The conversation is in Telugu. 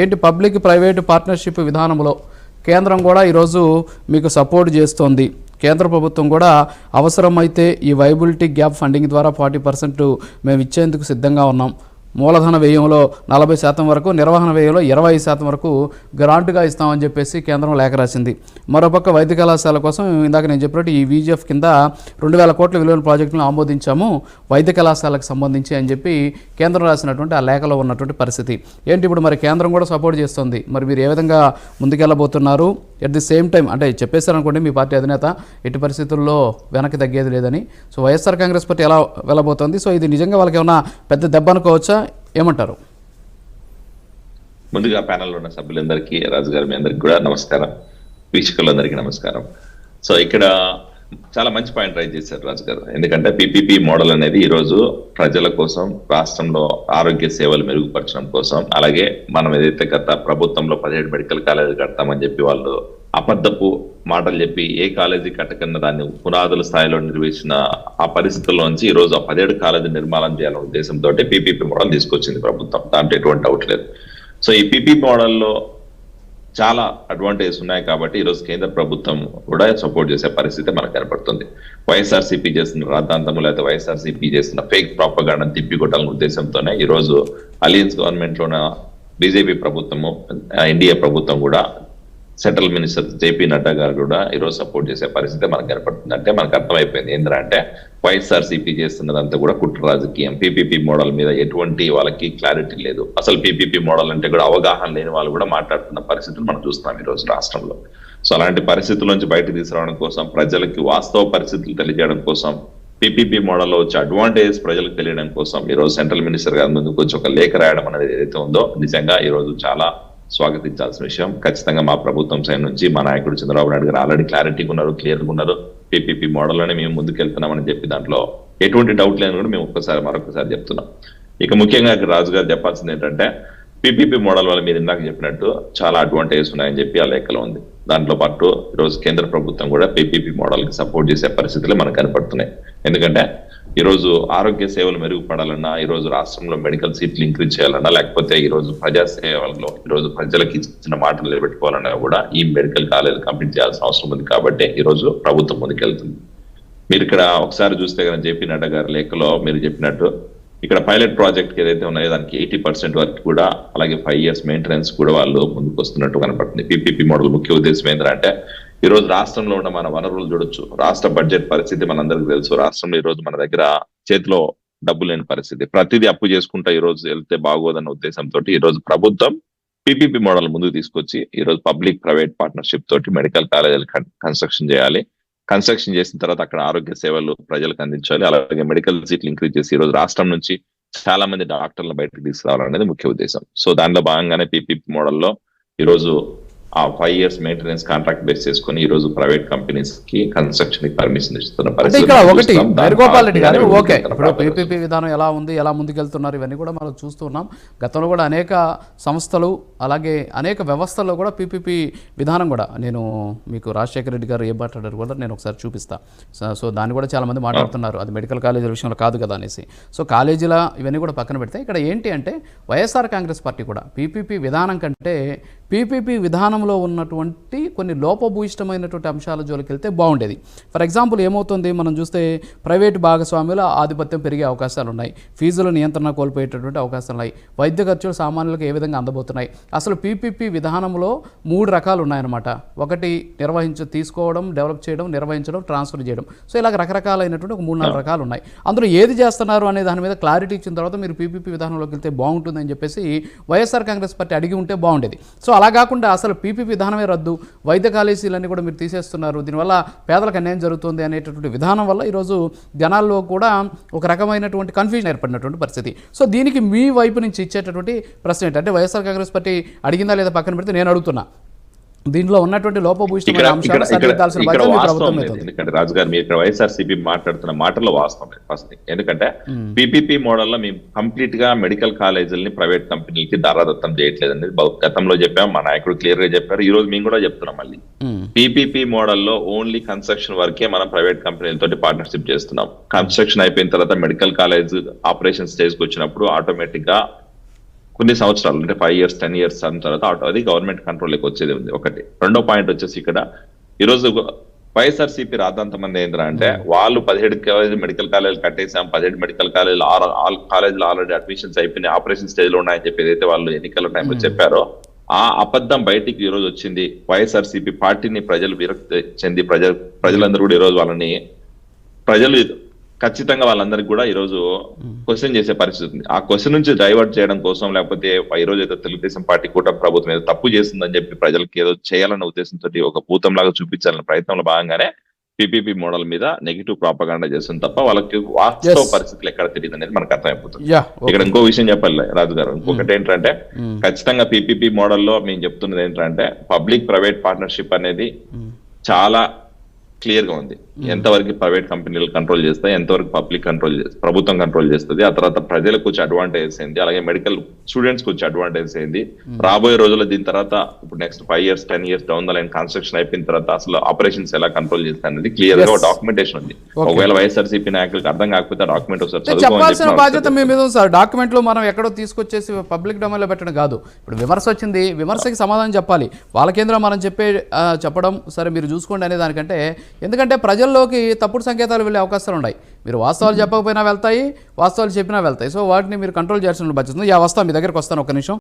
ఏంటి పబ్లిక్ ప్రైవేటు పార్ట్నర్షిప్ విధానంలో కేంద్రం కూడా ఈరోజు మీకు సపోర్ట్ చేస్తోంది. కేంద్ర ప్రభుత్వం కూడా అవసరమైతే ఈ వైబిలిటీ గ్యాప్ ఫండింగ్ ద్వారా ఫార్టీ పర్సెంట్ మేము ఇచ్చేందుకు సిద్ధంగా ఉన్నాం. మూలధన వ్యయంలో నలభై శాతం వరకు నిర్వహణ వ్యయంలో ఇరవై శాతం వరకు గ్రాంట్గా ఇస్తామని చెప్పేసి కేంద్రం లేఖ రాసింది. మరోపక్క వైద్య కళాశాల కోసం ఇందాక నేను చెప్పినట్టు ఈ వీజీఎఫ్ కింద రెండు వేల కోట్ల విలువైన ప్రాజెక్టులను ఆమోదించాము వైద్య కళాశాలకు సంబంధించి అని చెప్పి కేంద్రం రాసినటువంటి ఆ లేఖలో ఉన్నటువంటి పరిస్థితి. ఏంటి ఇప్పుడు మరి కేంద్రం కూడా సపోర్ట్ చేస్తుంది? మరి మీరు ఏ విధంగా ముందుకెళ్ళబోతున్నారు? ఎట్ ది సేమ్ టైం అంటే చెప్పేశారనుకోండి మీ పార్టీ అధినేత ఎట్టి పరిస్థితుల్లో వెనక్కి తగ్గేది లేదని. సో వైఎస్ఆర్ కాంగ్రెస్ పార్టీ ఎలా వెళ్ళబోతోంది? సో ఇది నిజంగా వాళ్ళకి ఏమైనా పెద్ద దెబ్బ అనుకోవచ్చా? ఏమంటారు? ముందుగా ప్యానెల్లో ఉన్న సభ్యులందరికీ రాజు గారు మీ అందరికి కూడా నమస్కారం. వీక్షకులందరికీ నమస్కారం. సో ఇక్కడ చాలా మంచి పాయింట్ రైజ్ చేశారు రాజు గారు ఎందుకంటే పిపిపి మోడల్ అనేది ఈరోజు ప్రజల కోసం రాష్ట్రంలో ఆరోగ్య సేవలు మెరుగుపరచడం కోసం అలాగే మనం ఏదైతే గత ప్రభుత్వంలో పదిహేడు మెడికల్ కాలేజీలు కడతామని చెప్పి వాళ్ళు అబద్ధపు మాటలు చెప్పి ఏ కాలేజీ కట్టకన్నా దాన్ని పునాదుల స్థాయిలో నిర్వహించిన ఆ పరిస్థితుల్లోంచి ఈ రోజు ఆ పదిహేడు కాలేజీ నిర్మాణం చేయాలనే ఉద్దేశంతో పీపీపీ మోడల్ తీసుకొచ్చింది ప్రభుత్వం. దాంట్లో ఎటువంటి డౌట్ లేదు. సో ఈ పిపి మోడల్లో చాలా అడ్వాంటేజెస్ ఉన్నాయి కాబట్టి ఈరోజు కేంద్ర ప్రభుత్వం కూడా సపోర్ట్ చేసే పరిస్థితి మనకు కనపడుతుంది. వైఎస్ఆర్సీపీ చేస్తున్న రాద్ధాంతము లేకపోతే వైఎస్ఆర్సీపీ చేస్తున్న ఫేక్ ప్రాపగాండను తిప్పికొట్టాలనే ఉద్దేశంతోనే ఈరోజు అలియన్స్ గవర్నమెంట్లోన బీజేపీ ప్రభుత్వము ఎన్డీఏ ప్రభుత్వం కూడా సెంట్రల్ మినిస్టర్ జేపీ నడ్డా గారు కూడా ఈరోజు సపోర్ట్ చేసే పరిస్థితి మనకు కనపడుతుంది. అంటే మనకు అర్థమైపోయింది. ఏంటంటే వైఎస్ఆర్సీపీ చేస్తున్నదంతా కూడా కుట్ర రాజకీయం. పీపీపీ మోడల్ మీద ఎటువంటి వాళ్ళకి క్లారిటీ లేదు. అసలు పీపీపీ మోడల్ అంటే కూడా అవగాహన లేని వాళ్ళు కూడా మాట్లాడుతున్న పరిస్థితులు మనం చూస్తున్నాం ఈరోజు రాష్ట్రంలో. సో అలాంటి పరిస్థితుల నుంచి బయట తీసుకురావడం కోసం ప్రజలకి వాస్తవ పరిస్థితులు తెలియజేయడం కోసం పీపీపీ మోడల్లో వచ్చే అడ్వాంటేజెస్ ప్రజలకు తెలియడం కోసం ఈ రోజు సెంట్రల్ మినిస్టర్ గారి ముందుకు వచ్చి ఒక లేఖ రాయడం అనేది ఏదైతే ఉందో నిజంగా ఈరోజు చాలా స్వాగతించాల్సిన విషయం. ఖచ్చితంగా మా ప్రభుత్వం సైడ్ నుంచి మా నాయకుడు చంద్రబాబు నాయుడు గారు ఆల్రెడీ క్లారిటీగా ఉన్నారు క్లియర్గా ఉన్నారు. పీపీపీ మోడల్లోనే మేము ముందుకెళ్తున్నామని చెప్పి దాంట్లో ఎటువంటి డౌట్ లేని కూడా మేము ఒక్కసారి మరొకసారి చెప్తున్నాం. ఇక ముఖ్యంగా ఇక్కడ రాజు గారు చెప్పాల్సింది ఏంటంటే పీపీపీ మోడల్ వల్ల మీరు ఇందాక చెప్పినట్టు చాలా అడ్వాంటేజెస్ ఉన్నాయని చెప్పి ఆ లేఖలో ఉంది. దాంట్లో పాటు ఈరోజు కేంద్ర ప్రభుత్వం కూడా పీపీపీ మోడల్కి సపోర్ట్ చేసే పరిస్థితులు మనకు కనపడుతున్నాయి. ఎందుకంటే ఈరోజు ఆరోగ్య సేవలు మెరుగుపడాలన్నా ఈ రోజు రాష్ట్రంలో మెడికల్ సీట్లు ఇంక్రీజ్ చేయాలన్నా లేకపోతే ఈరోజు ప్రజా సేవల్లో ఈరోజు ప్రజలకు ఇచ్చిన మాటలు నిలబెట్టుకోవాలన్నా కూడా ఈ మెడికల్ కాలేజ్ కంప్లీట్ చేయాల్సిన అవసరం ఉంది కాబట్టి ఈరోజు ప్రభుత్వం ముందుకెళ్తుంది. మీరు ఇక్కడ ఒకసారి చూస్తే కనుక జేపీ నడ్డా గారి లేఖలో మీరు చెప్పినట్టు ఇక్కడ పైలట్ ప్రాజెక్ట్ ఏదైతే ఉన్నాయో దానికి ఎయిటీ పర్సెంట్ వరకు కూడా అలాగే ఫైవ్ ఇయర్స్ మెయింటెనెన్స్ కూడా వాళ్ళు ముందుకు వస్తున్నట్టు కనపడుతుంది. పీపీపీ మోడల్ ముఖ్య ఉద్దేశం ఏంటంటే ఈ రోజు రాష్ట్రంలో ఉన్న మన వనరులు చూడొచ్చు. రాష్ట్ర బడ్జెట్ పరిస్థితి మనందరికీ తెలుసు. రాష్ట్రంలో ఈ రోజు మన దగ్గర చేతిలో డబ్బు లేని పరిస్థితి. ప్రతిదీ అప్పు చేసుకుంటా ఈ రోజు వెళ్తే బాగోదన్న ఉద్దేశంతో ఈ రోజు ప్రభుత్వం పిపిపి మోడల్ ముందుకు తీసుకొచ్చి ఈ రోజు పబ్లిక్ ప్రైవేట్ పార్ట్నర్షిప్ తోటి మెడికల్ కాలేజీలు కన్స్ట్రక్షన్ చేయాలి. కన్స్ట్రక్షన్ చేసిన తర్వాత అక్కడ ఆరోగ్య సేవలు ప్రజలకు అందించాలి. అలాగే మెడికల్ సీట్లు ఇంక్రీజ్ చేసి ఈ రోజు రాష్ట్రం నుంచి చాలా మంది డాక్టర్లను బయటకు తీసుకురావాలనేది ముఖ్య ఉద్దేశం. సో దానిలో భాగంగానే పీపీపీ మోడల్లో ఈ రోజు ఆ five years maintenance contract base చేసుకుని ఈ రోజు ప్రైవేట్ కంపెనీస్కి కన్స్ట్రక్షన్కి పర్మిషన్ ఇస్తున్న పరిస్థితి ఇక్కడ ఒకటి వేణుగోపాల్ రెడ్డి గారు ఓకే ఇప్పుడు పీపీపీ విధానం ఎలా ఉంది ఎలా ముందుకెళ్తున్నారు ఇవన్నీ కూడా మనం చూస్తున్నాం గతంలో కూడా అనేక సంస్థలు అలాగే అనేక వ్యవస్థల్లో కూడా పీపీపీ విధానం కూడా. నేను మీకు రాజశేఖర రెడ్డి గారు ఏం మాట్లాడారు కూడా నేను ఒకసారి చూపిస్తా. సో- సో దాన్ని కూడా చాలా మంది మాట్లాడుతున్నారు. అది మెడికల్ కాలేజీల విషయంలో కాదు కదా అనేసి. సో కాలేజీల ఇవన్నీ కూడా పక్కన పెడితే ఇక్కడ ఏంటి అంటే వైఎస్ఆర్ కాంగ్రెస్ పార్టీ కూడా పీపీపీ విధానం కంటే పీపీపీ విధానంలో ఉన్నటువంటి కొన్ని లోపభూయిష్టమైనటువంటి అంశాల జోలికి వెళ్తే బాగుండేది. ఫర్ ఎగ్జాంపుల్ ఏమవుతుంది? మనం చూస్తే ప్రైవేటు భాగస్వామ్యుల ఆధిపత్యం పెరిగే అవకాశాలు ఉన్నాయి ఫీజుల నియంత్రణ కోల్పోయేటటువంటి అవకాశాలు ఉన్నాయి వైద్య ఖర్చులు సామాన్యులకు ఏ విధంగా అందబోతున్నాయి? అసలు పీపీపీ విధానంలో మూడు రకాలు ఉన్నాయన్నమాట ఒకటి నిర్వహించ తీసుకోవడం డెవలప్ చేయడం నిర్వహించడం ట్రాన్స్ఫర్ చేయడం. సో ఇలాగ రకరకాలైనటువంటి ఒక మూడు నాలుగు రకాలు ఉన్నాయి అందులో ఏది చేస్తున్నారు అనే దాని మీద క్లారిటీ ఇచ్చిన తర్వాత మీరు పీపీపీ విధానంలోకి వెళ్తే బాగుంటుందని చెప్పేసి వైఎస్ఆర్ కాంగ్రెస్ పార్టీ అడిగి ఉంటే బాగుండేది. సో అలా కాకుండా అసలు పీపీ విధానమే రద్దు. వైద్య కాలేజీలన్నీ కూడా మీరు తీసేస్తున్నారు. దీనివల్ల పేదలకు అన్యాయం జరుగుతుంది అనేటటువంటి విధానం వల్ల ఈరోజు జనాల్లో కూడా ఒక రకమైనటువంటి కన్ఫ్యూజన్ ఏర్పడినటువంటి పరిస్థితి. సో దీనికి మీ వైపు నుంచి ఇచ్చేటటువంటి ప్రశ్న ఏంటంటే వైఎస్ఆర్ కాంగ్రెస్ పార్టీ అడిగిందా లేదా పక్కన పెడితే నేను అడుగుతున్నా. దీంట్లో ఉన్నటువంటి లోపభూయిష్టమైన అంశాలు సరిదిద్దాల్సిన బాధ్యత ప్రభుత్వం మీద ఎందుకంటే రాజు గారు మీరు ఇక్కడ వైఎస్ఆర్సీపీ మాట్లాడుతున్న మాటల్లో వాస్తవం ఫస్ట్. ఎందుకంటే పీపీపీ మోడల్లో మేము కంప్లీట్గా మెడికల్ కాలేజీలని ప్రైవేట్ కంపెనీలకి దారాదత్తం చేయట్లేదు అనేది గతంలో చెప్పాం మా నాయకుడు క్లియర్గా చెప్పారు. ఈ రోజు మేము కూడా చెప్తున్నాం మళ్ళీ. పీపీపీ మోడల్లో ఓన్లీ కన్స్ట్రక్షన్ వరకే మనం ప్రైవేట్ కంపెనీలతో పార్ట్నర్షిప్ చేస్తున్నాం. కన్స్ట్రక్షన్ అయిపోయిన తర్వాత మెడికల్ కాలేజ్ ఆపరేషన్ స్టేజ్కి వచ్చినప్పుడు ఆటోమేటిక్గా కొన్ని సంవత్సరాలు అంటే ఫైవ్ ఇయర్స్ టెన్ ఇయర్స్ అన్న తర్వాత ఆటో అది గవర్నమెంట్ కంట్రోల్లోకి వచ్చేది ఉంది. ఒకటి. రెండో పాయింట్ వచ్చేసి ఇక్కడ ఈరోజు వైఎస్ఆర్సీపీ రాద్దాంత మంది ఏంద్రా అంటే వాళ్ళు పదిహేడు కాలేజ్ మెడికల్ కాలేజ్ కట్టేసాం పదిహేడు మెడికల్ కాలేజ్ ఆల్ కాలేజీలో ఆల్రెడీ అడ్మిషన్స్ అయిపోయినాయి. ఆపరేషన్ స్టేజ్లో ఉన్నాయని చెప్పి ఏదైతే వాళ్ళు ఎన్నికల టైంలో చెప్పారో ఆ అబద్ధం బయటికి ఈ రోజు వచ్చింది. వైఎస్ఆర్సీపీ పార్టీని ప్రజలు విరక్తి చెంది ప్రజ ప్రజలందరూ కూడా ఈ రోజు వాళ్ళని ప్రజలు ఖచ్చితంగా వాళ్ళందరికీ కూడా ఈ రోజు క్వశ్చన్ చేసే పరిస్థితి ఉంది. ఆ క్వశ్చన్ నుంచి డైవర్ట్ చేయడం కోసం లేకపోతే ఈ రోజు ఏదో తెలుగుదేశం పార్టీ కూటమి ప్రభుత్వం ఏదో తప్పు చేస్తుందని చెప్పి ప్రజలకి ఏదో చేయాలన్న ఉద్దేశంతో ఒక భూతం లాగా చూపించాలన్న ప్రయత్నంలో భాగంగానే పిపిపి మోడల్ మీద నెగిటివ్ ప్రాపగాండా చేస్తుంది తప్ప వాళ్ళకి వాస్తవ. పరిస్థితులు ఎక్కడ తెలియదు అనేది మనకు అర్థమైపోతుంది. ఇక్కడ ఇంకో విషయం చెప్పాలి రాజు గారు. ఇంకొకటి ఏంటంటే ఖచ్చితంగా పీపీపీ మోడల్లో మేము చెప్తున్నది ఏంటంటే పబ్లిక్ ప్రైవేట్ పార్ట్నర్షిప్ అనేది చాలా క్లియర్గా ఉంది ఎంతవరకు ప్రైవేట్ కంపెనీలు కంట్రోల్ చేస్తాయి ఎంతవరకు పబ్లిక్ కంట్రోల్ ప్రభుత్వం కంట్రోల్ చేస్తుంది ఆ తర్వాత ప్రజలకు వచ్చే అడ్వాంటేజెస్ ఏంది అలాగే మెడికల్ స్టూడెంట్స్కి వచ్చే అడ్వాంటేజెస్ ఏంది. రాబోయే రోజుల్లో దీని తర్వాత ఇప్పుడు next five years ten years down the line construction అయిపోయిన తర్వాత అసలు ఆపరేషన్స్ ఎలా కంట్రోల్ చేస్తాయి అనేది క్లియర్గా. డాక్యుమెంటేషన్ ఉంది. ఒకవేళ వైఎస్ఆర్సీపీ నాయకులకు అర్థం కాకపోతే డాక్యుమెంట్ ఒకసారి చెప్పాల్సిన చెప్పి బాధ్యత మీ మీద ఉంది సార్. డాక్యుమెంట్లు మనం ఎక్కడో తీసుకొచ్చేసి పబ్లిక్ డొమైన్లో పెట్టడం కాదు. ఇప్పుడు విమర్శ వచ్చింది విమర్శకి సమాధానం చెప్పాలి. వాళ్ళ కేంద్రం మనం చెప్పే చెప్పడం సరే మీరు చూసుకోండి అనే దానికంటే ఎందుకంటే ప్రజల్లోకి తప్పుడు సంకేతాలు వెళ్ళే అవకాశాలు ఉన్నాయి. మీరు వాస్తవాలు చెప్పకపోయినా వెళ్తాయి వాస్తవాలు చెప్పినా వెళ్తాయి. సో వాటిని మీరు కంట్రోల్ చేయాల్సిన బాధ్యత ఉంది. యా వస్తాం మీ దగ్గరకు వస్తాను ఒక నిమిషం.